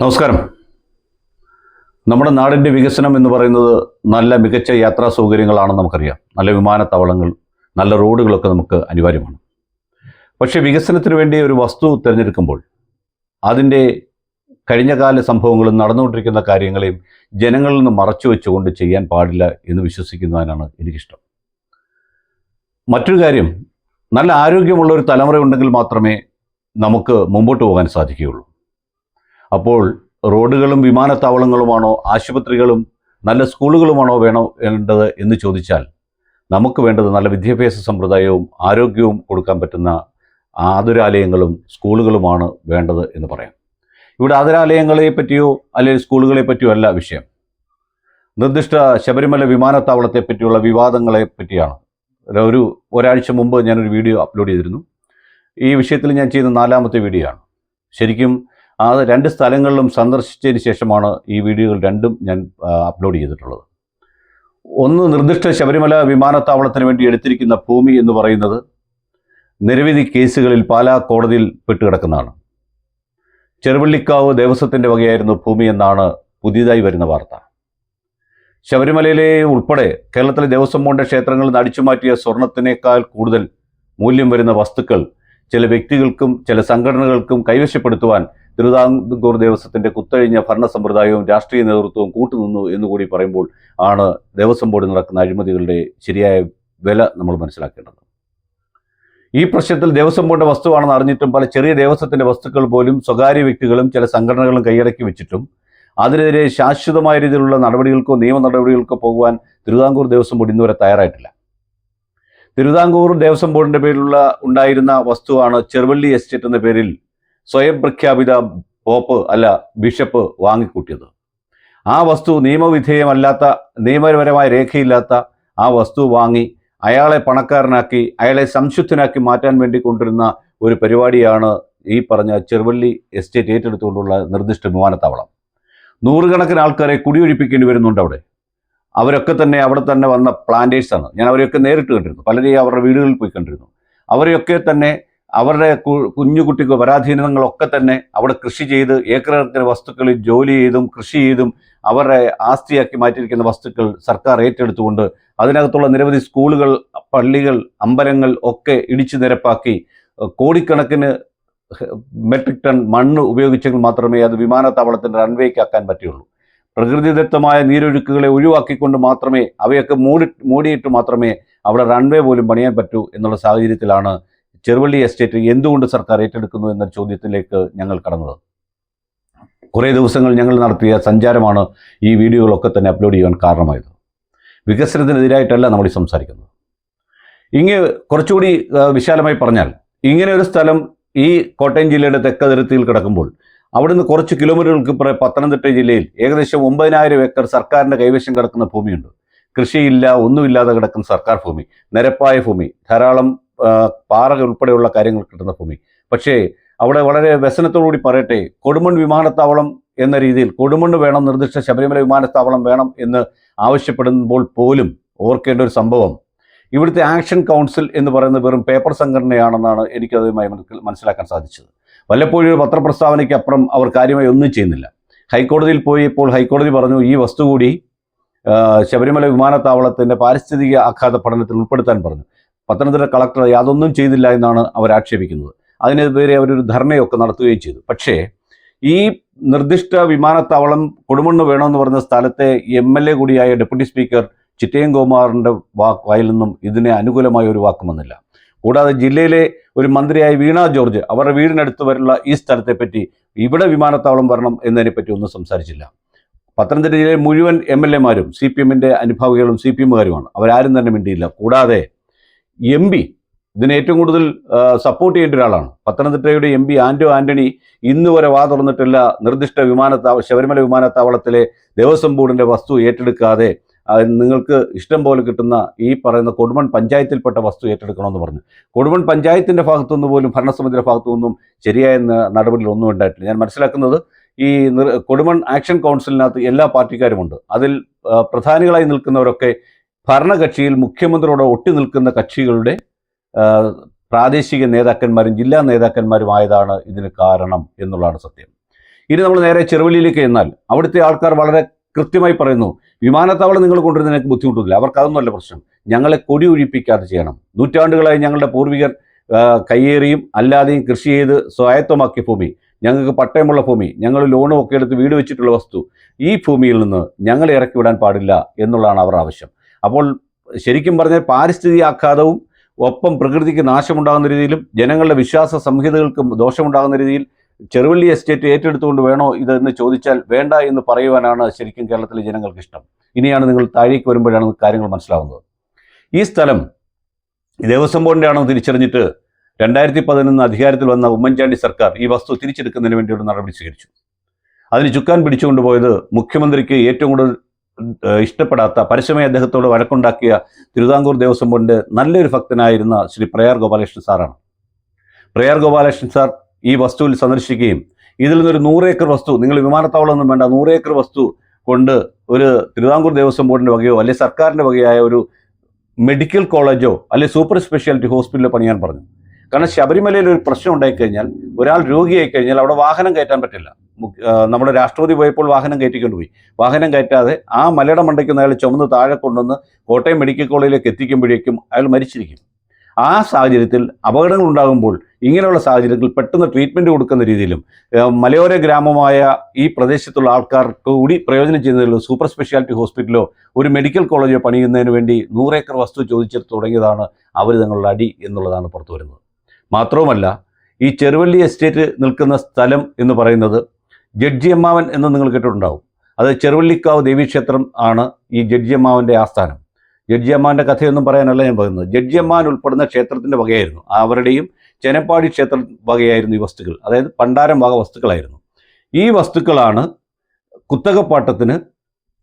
നമസ്കാരം. നമ്മുടെ നാടിന്റെ വികസനം എന്ന് പറയുന്നത് നല്ല മികച്ച യാത്രാ സൗകര്യങ്ങളാണെന്ന് നമുക്കറിയാം. നല്ല വിമാനത്താവളങ്ങൾ നല്ല റോഡുകളൊക്കെ നമുക്ക് അനിവാര്യമാണ്. പക്ഷേ വികസനത്തിന് വേണ്ടി ഒരു വസ്തു തിരഞ്ഞെടുക്കുമ്പോൾ അതിന്റെ കഴിഞ്ഞകാല സംഭവങ്ങളും നടന്നുകൊണ്ടിരിക്കുന്ന കാര്യങ്ങളെയും ജനങ്ങളിൽ നിന്ന് മറച്ചു വെച്ചുകൊണ്ട് ചെയ്യാൻ പാടില്ല എന്ന് വിശ്വസിക്കുന്നതിനാണ് എനിക്കിഷ്ടം. മറ്റൊരു കാര്യം നല്ല ആരോഗ്യമുള്ള ഒരു തലമുറ ഉണ്ടെങ്കിൽ മാത്രമേ നമുക്ക് മുമ്പോട്ട് പോകാൻ സാധിക്കുകയുള്ളൂ. അപ്പോൾ റോഡുകളും വിമാനത്താവളങ്ങളുമാണോ ആശുപത്രികളും നല്ല സ്കൂളുകളുമാണോ വേണോ വേണ്ടത് എന്ന് ചോദിച്ചാൽ നമുക്ക് വേണ്ടത് നല്ല വിദ്യാഭ്യാസ സമ്പ്രദായവും ആരോഗ്യവും കൊടുക്കാൻ പറ്റുന്ന ആതുരാലയങ്ങളും സ്കൂളുകളുമാണ് വേണ്ടത് എന്ന് പറയാം. ഇവിടെ ആതുരാലയങ്ങളെ പറ്റിയോ അല്ലെങ്കിൽ സ്കൂളുകളെ പറ്റിയോ അല്ല വിഷയം. നിർദ്ദിഷ്ട ശബരിമല വിമാനത്താവളത്തെ പറ്റിയുള്ള വിവാദങ്ങളെ പറ്റിയാണ്. ഒരു ഒരാഴ്ച മുമ്പ് ഞാനൊരു വീഡിയോ അപ്ലോഡ് ചെയ്തിരുന്നു. ഈ വിഷയത്തിൽ ഞാൻ ചെയ്യുന്ന നാലാമത്തെ വീഡിയോ ആണ് ശരിക്കും ആ രണ്ട് സ്ഥലങ്ങളിലും സന്ദർശിച്ചതിന് ശേഷമാണ് ഈ വീഡിയോകൾ രണ്ടും ഞാൻ അപ്ലോഡ് ചെയ്തിട്ടുള്ളത്. ഒന്ന് നിർദ്ദിഷ്ട ശബരിമല വിമാനത്താവളത്തിന് വേണ്ടി എടുത്തിരിക്കുന്ന ഭൂമി എന്ന് പറയുന്നത് നിരവധി കേസുകളിൽ പാലാ കോടതിയിൽ പെട്ടുകിടക്കുന്നതാണ് ചെറുവള്ളിക്കാവ് ദേവസ്വത്തിന്റെ വകയായിരുന്നു ഭൂമി എന്നാണ് പുതിയതായി വരുന്ന വാർത്ത. ശബരിമലയിലെ ഉൾപ്പെടെ കേരളത്തിലെ ദേവസ്വം ബോർഡ് ക്ഷേത്രങ്ങളിൽ നിന്ന് അടിച്ചുമാറ്റിയ സ്വർണത്തിനേക്കാൾ കൂടുതൽ മൂല്യം വരുന്ന വസ്തുക്കൾ ചില വ്യക്തികൾക്കും ചില സംഘടനകൾക്കും കൈവശപ്പെടുത്തുവാൻ തിരുവിതാംകൂർ ദേവസ്വത്തിന്റെ കുത്തഴിഞ്ഞ ഭരണ സമ്പ്രദായവും രാഷ്ട്രീയ നേതൃത്വവും കൂട്ടുനിന്നു എന്നുകൂടി പറയുമ്പോൾ ആണ് ദേവസ്വം ബോർഡിൽ നടക്കുന്ന അഴിമതികളുടെ ശരിയായ വില നമ്മൾ മനസ്സിലാക്കേണ്ടത്. ഈ പ്രശ്നത്തിൽ ദേവസ്വം ബോർഡിന്റെ വസ്തുവാണെന്ന് അറിഞ്ഞിട്ടും പല ചെറിയ ദേവസ്വത്തിന്റെ വസ്തുക്കൾ പോലും സ്വകാര്യ വ്യക്തികളും ചില സംഘടനകളും കൈയടക്കി വെച്ചിട്ടും അതിനെതിരെ ശാശ്വതമായ രീതിയിലുള്ള നടപടികൾക്കോ നിയമ നടപടികൾക്കോ പോകുവാൻ തിരുവിതാംകൂർ ദേവസ്വം ബോർഡ് ഇന്നുവരെ തയ്യാറായിട്ടില്ല. തിരുവിതാംകൂർ ദേവസ്വം ബോർഡിന്റെ പേരിലുള്ള ഉണ്ടായിരുന്ന വസ്തുവാണ് ചെറുവള്ളി എസ്റ്റേറ്റ് എന്ന പേരിൽ സ്വയം പ്രഖ്യാപിത പോപ്പ് അല്ല ബിഷപ്പ് വാങ്ങിക്കൂട്ടിയത്. ആ വസ്തു നിയമവിധേയമല്ലാത്ത നിയമപരമായ രേഖയില്ലാത്ത ആ വസ്തു വാങ്ങി അയാളെ പണക്കാരനാക്കി അയാളെ സംശുദ്ധനാക്കി മാറ്റാൻ വേണ്ടി കൊണ്ടിരുന്ന ഒരു പരിപാടിയാണ് ഈ പറഞ്ഞ ചെറുവള്ളി എസ്റ്റേറ്റ് ഏറ്റെടുത്തുകൊണ്ടുള്ള നിർദ്ദിഷ്ട വിമാനത്താവളം. നൂറുകണക്കിന് ആൾക്കാരെ കുടിയൊഴിപ്പിക്കേണ്ടി വരുന്നുണ്ട് അവിടെ. അവരൊക്കെ തന്നെ അവിടെ തന്നെ വന്ന പ്ലാന്റേഴ്സാണ് ഞാൻ അവരെയൊക്കെ നേരിട്ട് കണ്ടിരുന്നു. പലരെയും അവരുടെ വീടുകളിൽ പോയി കണ്ടിരുന്നു. അവരെയൊക്കെ തന്നെ അവരുടെ കുഞ്ഞു കുട്ടിക്ക് പരാധീനങ്ങളൊക്കെ തന്നെ അവിടെ കൃഷി ചെയ്ത് ഏക്കർ കണക്കിന് വസ്തുക്കളിൽ ജോലി ചെയ്തും കൃഷി ചെയ്തും അവരുടെ ആസ്തിയാക്കി മാറ്റിയിരിക്കുന്ന വസ്തുക്കൾ സർക്കാർ ഏറ്റെടുത്തുകൊണ്ട് അതിനകത്തുള്ള നിരവധി സ്കൂളുകൾ പള്ളികൾ അമ്പലങ്ങൾ ഒക്കെ ഇടിച്ചു നിരപ്പാക്കി. കോടിക്കണക്കിന് മെട്രിക് ടൺ മണ്ണ് ഉപയോഗിച്ചെങ്കിൽ മാത്രമേ അത് വിമാനത്താവളത്തിന്റെ റൺവേക്ക് ആക്കാൻ പറ്റുള്ളൂ പ്രകൃതിദത്തമായ നീരൊഴുക്കുകളെ ഒഴിവാക്കിക്കൊണ്ട് മാത്രമേ അവയൊക്കെ മൂടി മൂടിയിട്ട് മാത്രമേ അവിടെ റൺവേ പോലും പണിയാൻ പറ്റൂ എന്നുള്ള സാഹചര്യത്തിലാണ് ചെറുവള്ളി എസ്റ്റേറ്റ് എന്തുകൊണ്ട് സർക്കാർ ഏറ്റെടുക്കുന്നു എന്ന ചോദ്യത്തിലേക്ക് ഞങ്ങൾ കടന്നത്. കുറേ ദിവസങ്ങൾ ഞങ്ങൾ നടത്തിയ സഞ്ചാരമാണ് ഈ വീഡിയോകളൊക്കെ തന്നെ അപ്ലോഡ് ചെയ്യാൻ കാരണമായത്. വികസനത്തിനെതിരായിട്ടല്ല നമ്മൾ സംസാരിക്കുന്നത്. ഇങ്ങനെ കുറച്ചുകൂടി വിശാലമായി പറഞ്ഞാൽ ഇങ്ങനെ ഒരു സ്ഥലം ഈ കോട്ടയം ജില്ലയുടെ തെക്കതിർത്തിയിൽ കിടക്കുമ്പോൾ അവിടുന്ന് കുറച്ച് കിലോമീറ്ററുകൾക്ക് ഇപ്പുറം പത്തനംതിട്ട ജില്ലയിൽ ഏകദേശം ഒമ്പതിനായിരം ഏക്കർ സർക്കാരിന്റെ കൈവശം കിടക്കുന്ന ഭൂമിയുണ്ട്. കൃഷിയില്ല ഒന്നുമില്ലാതെ കിടക്കുന്ന സർക്കാർ ഭൂമി നിരപ്പായ ഭൂമി ധാരാളം പാറ ഉൾപ്പെടെയുള്ള കാര്യങ്ങൾ കിട്ടുന്ന ഭൂമി. പക്ഷേ അവിടെ വളരെ വ്യസനത്തോടുകൂടി പറയട്ടെ കൊടുമൺ വിമാനത്താവളം എന്ന രീതിയിൽ കൊടുമണ്ണ് വേണം നിർദ്ദിഷ്ട ശബരിമല വിമാനത്താവളം വേണം എന്ന് ആവശ്യപ്പെടുമ്പോൾ പോലും ഓർക്കേണ്ട ഒരു സംഭവം ഇവിടുത്തെ ആക്ഷൻ കൗൺസിൽ എന്ന് പറയുന്ന വെറും പേപ്പർ സംഘടനയാണെന്നാണ് എനിക്കതുമായി മനസ്സിലാക്കാൻ സാധിച്ചത്. വല്ലപ്പോഴും ഒരു പത്രപ്രസ്താവനയ്ക്ക് അപ്പുറം അവർ കാര്യമായി ഒന്നും ചെയ്യുന്നില്ല. ഹൈക്കോടതിയിൽ പോയി ഇപ്പോൾ ഹൈക്കോടതി പറഞ്ഞു ഈ വസ്തു കൂടി ശബരിമല വിമാനത്താവളത്തിന്റെ പാരിസ്ഥിതിക ആഘാത പഠനത്തിൽ ഉൾപ്പെടുത്താൻ പറഞ്ഞു. പത്തനംതിട്ട കളക്ടർ യാതൊന്നും ചെയ്തില്ല എന്നാണ് അവർ ആക്ഷേപിക്കുന്നത്. അതിനെതിരെ അവരൊരു ധർണയൊക്കെ നടത്തുകയും ചെയ്തു. പക്ഷേ ഈ നിർദ്ദിഷ്ട വിമാനത്താവളം കൊടുമണ്ണ് വേണമെന്ന് പറഞ്ഞ സ്ഥലത്തെ എം എൽ എ കൂടിയായ ഡെപ്യൂട്ടി സ്പീക്കർ ചിറ്റയം കുമാറിന്റെ വായിൽ നിന്നും ഇതിനെ അനുകൂലമായ ഒരു വാക്കും വന്നില്ല. കൂടാതെ ജില്ലയിലെ ഒരു മന്ത്രിയായ വീണ ജോർജ് അവരുടെ വീടിനടുത്ത് വരുള്ള ഈ സ്ഥലത്തെപ്പറ്റി ഇവിടെ വിമാനത്താവളം വരണം എന്നതിനെപ്പറ്റി ഒന്നും സംസാരിച്ചില്ല. പത്തനംതിട്ട ജില്ലയിലെ മുഴുവൻ എം എൽ എമാരും സി പി എമ്മിന്റെ അനുഭാവികളും സി പി എമ്മുകാരുമാണ്. അവരാരും തന്നെ മിണ്ടിയില്ല. കൂടാതെ എം പി ഇതിന് ഏറ്റവും കൂടുതൽ സപ്പോർട്ട് ചെയ്യേണ്ട ഒരാളാണ്. പത്തനംതിട്ടയുടെ എം പി ആന്റോ ആന്റണി ഇന്ന് വരെ വാ തുറന്നിട്ടില്ല നിർദ്ദിഷ്ട വിമാനത്താവ ശബരിമല വിമാനത്താവളത്തിലെ ദേവസ്വം ബോർഡിന്റെ വസ്തു ഏറ്റെടുക്കാതെ നിങ്ങൾക്ക് ഇഷ്ടം പോലെ കിട്ടുന്ന ഈ പറയുന്ന കൊടുമൺ പഞ്ചായത്തിൽപ്പെട്ട വസ്തു ഏറ്റെടുക്കണമെന്ന് പറഞ്ഞു. കൊടുമൺ പഞ്ചായത്തിന്റെ ഭാഗത്തുനിന്ന് പോലും ഭരണസമിതിയുടെ ഭാഗത്തുനിന്നും ശരിയായ നടപടികളൊന്നും ഉണ്ടായിട്ടില്ല. ഞാൻ മനസ്സിലാക്കുന്നത് ഈ കൊടുമൺ ആക്ഷൻ കൗൺസിലിനകത്ത് എല്ലാ പാർട്ടിക്കാരുമുണ്ട്. അതിൽ പ്രധാനികളായി നിൽക്കുന്നവരൊക്കെ ഭരണകക്ഷിയിൽ മുഖ്യമന്ത്രിയോട് ഒട്ടി നിൽക്കുന്ന കക്ഷികളുടെ പ്രാദേശിക നേതാക്കന്മാരും ജില്ലാ നേതാക്കന്മാരും ആയതാണ് ഇതിന് കാരണം എന്നുള്ളതാണ് സത്യം. ഇനി നമ്മൾ നേരെ ചെറുവള്ളിയിലേക്ക് എന്നാൽ അവിടുത്തെ ആൾക്കാർ വളരെ കൃത്യമായി പറയുന്നു വിമാനത്താവളം നിങ്ങൾ കൊണ്ടുവരുന്നതിന് എനിക്ക് ബുദ്ധിമുട്ടില്ല അവർക്ക് അതൊന്നുമല്ല പ്രശ്നം. ഞങ്ങളെ കൊടി ഒഴിപ്പിക്കാതെ ചെയ്യണം. നൂറ്റാണ്ടുകളായി ഞങ്ങളുടെ പൂർവികർ കയ്യേറിയും അല്ലാതെയും കൃഷി ചെയ്ത് സ്വായത്തമാക്കിയ ഭൂമി ഞങ്ങൾക്ക് പട്ടയമുള്ള ഭൂമി ഞങ്ങൾ ലോണും ഒക്കെ എടുത്ത് വീട് വെച്ചിട്ടുള്ള വസ്തു ഈ ഭൂമിയിൽ നിന്ന് ഞങ്ങളെ ഇറക്കി വിടാൻ പാടില്ല എന്നുള്ളതാണ് അവർ ആവശ്യം. അപ്പോൾ ശരിക്കും പറഞ്ഞാൽ പാരിസ്ഥിതിക ആഘാതവും ഒപ്പം പ്രകൃതിക്ക് നാശമുണ്ടാകുന്ന രീതിയിലും ജനങ്ങളുടെ വിശ്വാസ സംഹിതകൾക്ക് ദോഷമുണ്ടാകുന്ന രീതിയിൽ ചെറുവള്ളി എസ്റ്റേറ്റ് ഏറ്റെടുത്തുകൊണ്ട് വേണോ ഇതെന്ന് ചോദിച്ചാൽ വേണ്ട എന്ന് പറയുവാനാണ് ശരിക്കും കേരളത്തിലെ ജനങ്ങൾക്ക് ഇഷ്ടം. ഇനിയാണ് നിങ്ങൾ താഴേക്ക് വരുമ്പോഴാണ് കാര്യങ്ങൾ മനസ്സിലാവുന്നത്. ഈ സ്ഥലം ദേവസ്വം ബോർഡിന്റെ ആണോ തിരിച്ചറിഞ്ഞിട്ട് രണ്ടായിരത്തി പതിനൊന്ന് അധികാരത്തിൽ വന്ന ഉമ്മൻചാണ്ടി സർക്കാർ ഈ വസ്തു തിരിച്ചെടുക്കുന്നതിന് വേണ്ടിയുള്ള നടപടി സ്വീകരിച്ചു. അതിന് ചുക്കാൻ പിടിച്ചുകൊണ്ടുപോയത് മുഖ്യമന്ത്രിക്ക് ഏറ്റവും കൂടുതൽ ഇഷ്ടപ്പെടാത്ത പരസ്യമായി അദ്ദേഹത്തോട് വഴക്കുണ്ടാക്കിയ തിരുവിതാംകൂർ ദേവസ്വം ബോർഡിന്റെ നല്ലൊരു ഭക്തനായിരുന്ന ശ്രീ പ്രയാർ ഗോപാലകൃഷ്ണൻ സാറാണ്. പ്രയാർ ഗോപാലകൃഷ്ണൻ സാർ ഈ വസ്തുവിൽ സന്ദർശിക്കുകയും ഇതിൽ നിന്നൊരു നൂറ് ഏക്കർ വസ്തു നിങ്ങൾ വിമാനത്താവളമൊന്നും വേണ്ട നൂറ് ഏക്കർ വസ്തു കൊണ്ട് ഒരു തിരുവിതാംകൂർ ദേവസ്വം ബോർഡിന്റെ വകയോ അല്ലെങ്കിൽ സർക്കാരിന്റെ വകയായ ഒരു മെഡിക്കൽ കോളേജോ അല്ലെങ്കിൽ സൂപ്പർ സ്പെഷ്യാലിറ്റി ഹോസ്പിറ്റലോ പണിയാൻ പറഞ്ഞു. കാരണം ശബരിമലയിൽ ഒരു പ്രശ്നം ഉണ്ടായിക്കഴിഞ്ഞാൽ ഒരാൾ രോഗിയായി കഴിഞ്ഞാൽ അവിടെ വാഹനം കയറ്റാൻ പറ്റില്ല. നമ്മുടെ രാഷ്ട്രപതി പോയപ്പോൾ വാഹനം കയറ്റിക്കൊണ്ട് പോയി. വാഹനം കയറ്റാതെ ആ മലയുടെ മണ്ടയ്ക്ക് അയാൾ ചുമന്ന് താഴെ കൊണ്ടുവന്ന് കോട്ടയം മെഡിക്കൽ കോളേജിലേക്ക് എത്തിക്കുമ്പോഴേക്കും അയാൾ മരിച്ചിരിക്കും. ആ സാഹചര്യത്തിൽ അപകടങ്ങൾ ഉണ്ടാകുമ്പോൾ ഇങ്ങനെയുള്ള സാഹചര്യത്തിൽ പെട്ടെന്ന് ട്രീറ്റ്മെന്റ് കൊടുക്കുന്ന രീതിയിലും മലയോര ഗ്രാമമായ ഈ പ്രദേശത്തുള്ള ആൾക്കാർക്ക് കൂടി പ്രയോജനം ചെയ്യുന്നതിലോ സൂപ്പർ സ്പെഷ്യാലിറ്റി ഹോസ്പിറ്റലോ ഒരു മെഡിക്കൽ കോളേജോ പണിയുന്നതിന് വേണ്ടി നൂറേക്കർ വസ്തു ചോദിച്ചെടുത്ത് തുടങ്ങിയതാണ് അവർ തങ്ങളുടെ അടി എന്നുള്ളതാണ് പുറത്തു വരുന്നത്. മാത്രവുമല്ല ഈ ചെറുവള്ളി എസ്റ്റേറ്റ് നിൽക്കുന്ന സ്ഥലം എന്ന് പറയുന്നത് ജഡ്ജി അമ്മാവൻ എന്ന് നിങ്ങൾ കേട്ടിട്ടുണ്ടാവും. അത് ചെറുവള്ളിക്കാവ് ദേവീക്ഷേത്രം ആണ് ഈ ജഡ്ജി അമ്മാവന്റെ ആസ്ഥാനം. ജഡ്ജി അമ്മാവന്റെ കഥയൊന്നും പറയാനല്ല ഞാൻ പറയുന്നത് ജഡ്ജി അമ്മാൻ ഉൾപ്പെടുന്ന ക്ഷേത്രത്തിന്റെ വകയായിരുന്നു. അവരുടെയും ചെനപ്പാടി ക്ഷേത്ര വകയായിരുന്നു ഈ വസ്തുക്കൾ. അതായത് പണ്ടാരം വക വസ്തുക്കളായിരുന്നു. ഈ വസ്തുക്കളാണ് കുത്തകപ്പാട്ടത്തിന്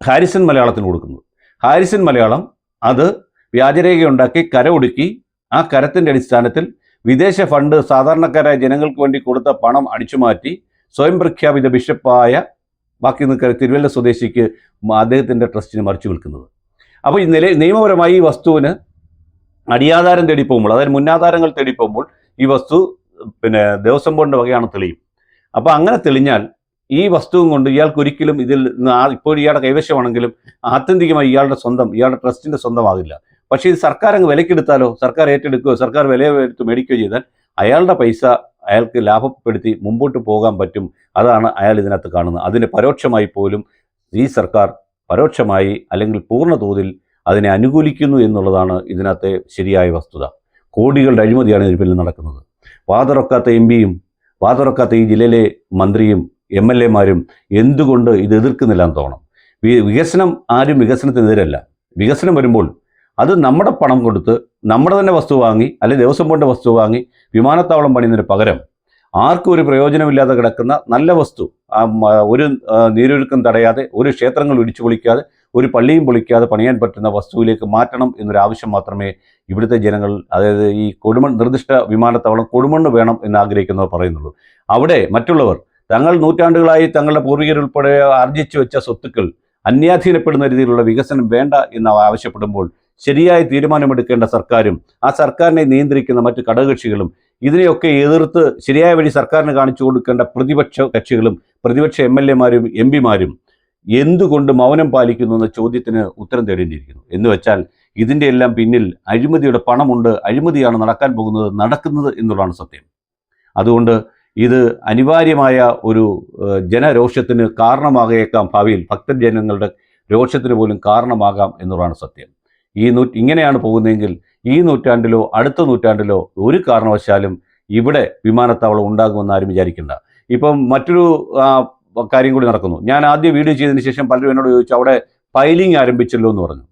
ഹാരിസൺ മലയാളത്തിന് കൊടുക്കുന്നത്. ഹാരിസൺ മലയാളം അത് വ്യാജരേഖയുണ്ടാക്കി കര ഒടുക്കി ആ കരത്തിന്റെ അടിസ്ഥാനത്തിൽ വിദേശ ഫണ്ട് സാധാരണക്കാരായ ജനങ്ങൾക്ക് വേണ്ടി കൊടുത്ത പണം അടിച്ചുമാറ്റി സ്വയം പ്രഖ്യാപിത ബിഷപ്പായ ബാക്കി നിൽക്കുന്ന തിരുവല്ല സ്വദേശിക്ക് അദ്ദേഹത്തിന്റെ ട്രസ്റ്റിന് മറിച്ചു വിൽക്കുന്നത്. അപ്പോൾ ഈ നില നിയമപരമായി ഈ വസ്തുവിന് അടിയാധാരം തേടി പോകുമ്പോൾ അതായത് മുന്നാധാരങ്ങൾ തേടി പോകുമ്പോൾ ഈ വസ്തു പിന്നെ ദേവസ്വം ബോർഡിന്റെ വകയാണ് തെളിയും. അപ്പോൾ അങ്ങനെ തെളിഞ്ഞാൽ ഈ വസ്തുവും കൊണ്ട് ഇയാൾക്ക് ഒരിക്കലും ഇതിൽ ഇപ്പോൾ ഇയാളുടെ കൈവശമാണെങ്കിലും ആത്യന്തികമായി ഇയാളുടെ സ്വന്തം ഇയാളുടെ ട്രസ്റ്റിന്റെ സ്വന്തമാകില്ല. പക്ഷേ ഇത് സർക്കാർ അങ്ങ് വിലക്കെടുത്താലോ സർക്കാർ ഏറ്റെടുക്കുകയോ സർക്കാർ വില എടുത്ത് മേടിക്കുകയോ ചെയ്താൽ അയാളുടെ പൈസ അയാൾക്ക് ലാഭപ്പെടുത്തി മുമ്പോട്ട് പോകാൻ പറ്റും. അതാണ് അയാൾ ഇതിനകത്ത് കാണുന്നത്. അതിന് പരോക്ഷമായി പോലും ഈ സർക്കാർ പരോക്ഷമായി അല്ലെങ്കിൽ പൂർണ തോതിൽ അതിനെ അനുകൂലിക്കുന്നു എന്നുള്ളതാണ് ഇതിനകത്തെ ശരിയായ വസ്തുത. കോടികളുടെ അഴിമതിയാണ് ഇതിന് പിന്നിൽ നടക്കുന്നത്. വാതുറക്കാത്ത എം പിയും വാതുറക്കാത്ത ഈ ജില്ലയിലെ മന്ത്രിയും എം എൽ എമാരും എന്തുകൊണ്ട് ഇത് എതിർക്കുന്നില്ല എന്ന് തോന്നണം. വികസനം ആരും വികസനത്തിനെതിരല്ല. വികസനം വരുമ്പോൾ അത് നമ്മുടെ പണം കൊടുത്ത് നമ്മുടെ തന്നെ വസ്തു വാങ്ങി അല്ലെങ്കിൽ ദേവസ്വം ബോർഡിന്റെ വസ്തു വാങ്ങി വിമാനത്താവളം പണിയുന്നതിന് പകരം ആർക്കും ഒരു പ്രയോജനമില്ലാതെ കിടക്കുന്ന നല്ല വസ്തു ഒരു നീരൊഴുക്കം തടയാതെ ഒരു ക്ഷേത്രങ്ങൾ ഇടിച്ചു പൊളിക്കാതെ ഒരു പള്ളിയും പൊളിക്കാതെ പണിയാൻ പറ്റുന്ന വസ്തുവിലേക്ക് മാറ്റണം എന്നൊരാവശ്യം മാത്രമേ ഇവിടുത്തെ ജനങ്ങൾ അതായത് ഈ കൊടുമൺ നിർദ്ദിഷ്ട വിമാനത്താവളം കൊടുമണ്ണ് വേണം എന്ന് ആഗ്രഹിക്കുന്നവർ പറയുന്നുള്ളൂ. അവിടെ മറ്റുള്ളവർ തങ്ങൾ നൂറ്റാണ്ടുകളായി തങ്ങളുടെ പൂർവികരുൾപ്പെടെ ആർജിച്ചു വെച്ച സ്വത്തുക്കൾ അന്യാധീനപ്പെടുന്ന രീതിയിലുള്ള വികസനം വേണ്ട എന്ന് ആവശ്യപ്പെടുമ്പോൾ ശരിയായ തീരുമാനമെടുക്കേണ്ട സർക്കാരും ആ സർക്കാരിനെ നിയന്ത്രിക്കുന്ന മറ്റ് ഘടകകക്ഷികളും ഇതിനെയൊക്കെ എതിർത്ത് ശരിയായ വഴി സർക്കാരിന് കാണിച്ചു കൊടുക്കേണ്ട പ്രതിപക്ഷ കക്ഷികളും പ്രതിപക്ഷ എം എൽ എമാരും എം പിമാരും എന്തുകൊണ്ട് മൗനം പാലിക്കുന്നു എന്ന ചോദ്യത്തിന് ഉത്തരം തേടേണ്ടിയിരിക്കുന്നു. എന്ന് വെച്ചാൽ ഇതിന്റെ എല്ലാം പിന്നിൽ അഴിമതിയുടെ പണമുണ്ട് അഴിമതിയാണ് നടക്കാൻ പോകുന്നത് നടക്കുന്നത് എന്നുള്ളതാണ് സത്യം. അതുകൊണ്ട് ഇത് അനിവാര്യമായ ഒരു ജനരോഷത്തിന് കാരണമാകേക്കാം ഭാവിയിൽ. ഭക്തജനങ്ങളുടെ രോഷത്തിന് പോലും കാരണമാകാം എന്നുള്ളതാണ് സത്യം. ഈ നൂ ഇങ്ങനെയാണ് പോകുന്നതെങ്കിൽ ഈ നൂറ്റാണ്ടിലോ അടുത്ത നൂറ്റാണ്ടിലോ ഒരു കാരണവശാലും ഇവിടെ വിമാനത്താവളം ഉണ്ടാകുമെന്ന് ആരും വിചാരിക്കേണ്ട. ഇപ്പം മറ്റൊരു കാര്യം കൂടി നടക്കുന്നു. ഞാൻ ആദ്യം വീഡിയോ ചെയ്തതിന് ശേഷം പലരും എന്നോട് ചോദിച്ചു അവിടെ പൈലിംഗ് ആരംഭിച്ചല്ലോ എന്ന് പറഞ്ഞു.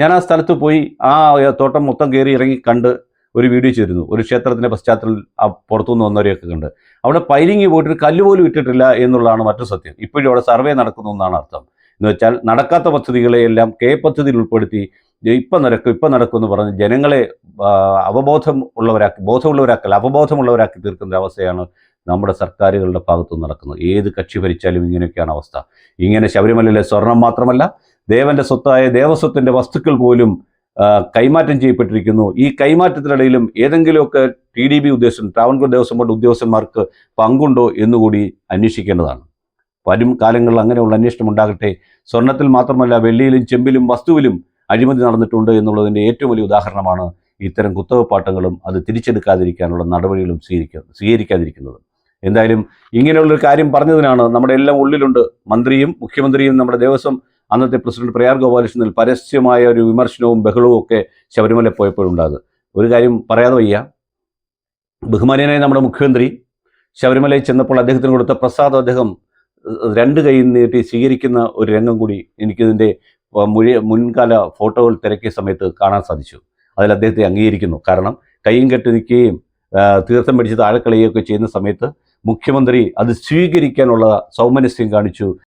ഞാൻ ആ സ്ഥലത്ത് പോയി ആ തോട്ടം മൊത്തം കയറി ഇറങ്ങി കണ്ട് ഒരു വീഡിയോ ചെയ്തിരുന്നു. ഒരു ക്ഷേത്രത്തിന്റെ പശ്ചാത്തലത്തിൽ പുറത്തുനിന്ന് വന്നവരെയൊക്കെ കണ്ട്. അവിടെ പൈലിംഗ് പോയിട്ട് കല്ല് പോലും ഇട്ടിട്ടില്ല എന്നുള്ളതാണ് മറ്റു സത്യം. ഇപ്പോഴും അവിടെ സർവേ നടക്കുന്നു എന്നാണ് അർത്ഥം. എന്ന് വെച്ചാൽ നടക്കാത്ത പദ്ധതികളെയെല്ലാം കെ പദ്ധതിയിൽ ഉൾപ്പെടുത്തി ഇപ്പം നടക്കും ഇപ്പം നടക്കുമെന്ന് പറഞ്ഞ് ജനങ്ങളെ അവബോധം ഉള്ളവരാക്കി ബോധമുള്ളവരാക്കല്ല അവബോധമുള്ളവരാക്കി തീർക്കുന്ന അവസ്ഥയാണ് നമ്മുടെ സർക്കാരുകളുടെ ഭാഗത്തു നടക്കുന്നത്. ഏത് കക്ഷി ഭരിച്ചാലും ഇങ്ങനെയൊക്കെയാണ് അവസ്ഥ. ഇങ്ങനെ ശബരിമലയിലെ സ്വർണം മാത്രമല്ല ദേവന്റെ സ്വത്തായ ദേവസ്വത്തിന്റെ വസ്തുക്കൾ പോലും കൈമാറ്റം ചെയ്യപ്പെട്ടിരിക്കുന്നു. ഈ കൈമാറ്റത്തിനിടയിലും ഏതെങ്കിലുമൊക്കെ ടി ഡി ബി ഉദ്യോഗസ്ഥൻ ട്രാവൻകൂർ ദേവസ്വം ബോർഡ് ഉദ്യോഗസ്ഥന്മാർക്ക് പങ്കുണ്ടോ എന്നുകൂടി അന്വേഷിക്കേണ്ടതാണ്. വരും കാലങ്ങളിൽ അങ്ങനെയുള്ള അന്വേഷണം ഉണ്ടാകട്ടെ. സ്വർണത്തിൽ മാത്രമല്ല വെള്ളിയിലും ചെമ്പിലും വസ്തുവിലും അഴിമതി നടന്നിട്ടുണ്ട് എന്നുള്ളതിന്റെ ഏറ്റവും വലിയ ഉദാഹരണമാണ് ഇത്തരം കുത്തകപ്പാട്ടങ്ങളും അത് തിരിച്ചെടുക്കാതിരിക്കാനുള്ള നടപടികളും സ്വീകരിക്ക സ്വീകരിക്കാതിരിക്കുന്നത്. എന്തായാലും ഇങ്ങനെയുള്ളൊരു കാര്യം പറഞ്ഞതിനാണ് നമ്മുടെ എല്ലാം ഉള്ളിലുണ്ട്. മന്ത്രിയും മുഖ്യമന്ത്രിയും നമ്മുടെ ദേവസ്വം അന്നത്തെ പ്രസിഡന്റ് പ്രയാർ ഗോപാലകൃഷ്ണനിൽ പരസ്യമായ ഒരു വിമർശനവും ബഹളവും ഒക്കെ ശബരിമല പോയപ്പോഴുണ്ടാകും ഒരു കാര്യം പറയാതെ വയ്യ. ബഹുമാനിയനായ നമ്മുടെ മുഖ്യമന്ത്രി ശബരിമലയിൽ ചെന്നപ്പോൾ അദ്ദേഹത്തിന് കൊടുത്ത പ്രസാദം അദ്ദേഹം രണ്ട് കൈ നീട്ടി സ്വീകരിക്കുന്ന ഒരു രംഗം കൂടി എനിക്കിതിന്റെ ഏഹ്, മുൻകാല ഫോട്ടോകൾ തിരക്കിയ സമയത്ത് കാണാൻ സാധിച്ചു. അതിൽ അദ്ദേഹത്തെ അംഗീകരിക്കുന്നു. കാരണം കൈയും കെട്ടി നിൽക്കുകയും തീർത്ഥം പിടിച്ച് താഴെ കളയുകയൊക്കെ ചെയ്യുന്ന സമയത്ത് മുഖ്യമന്ത്രി അത് സ്വീകരിക്കാനുള്ള സൗമനസ്യം കാണിച്ചു.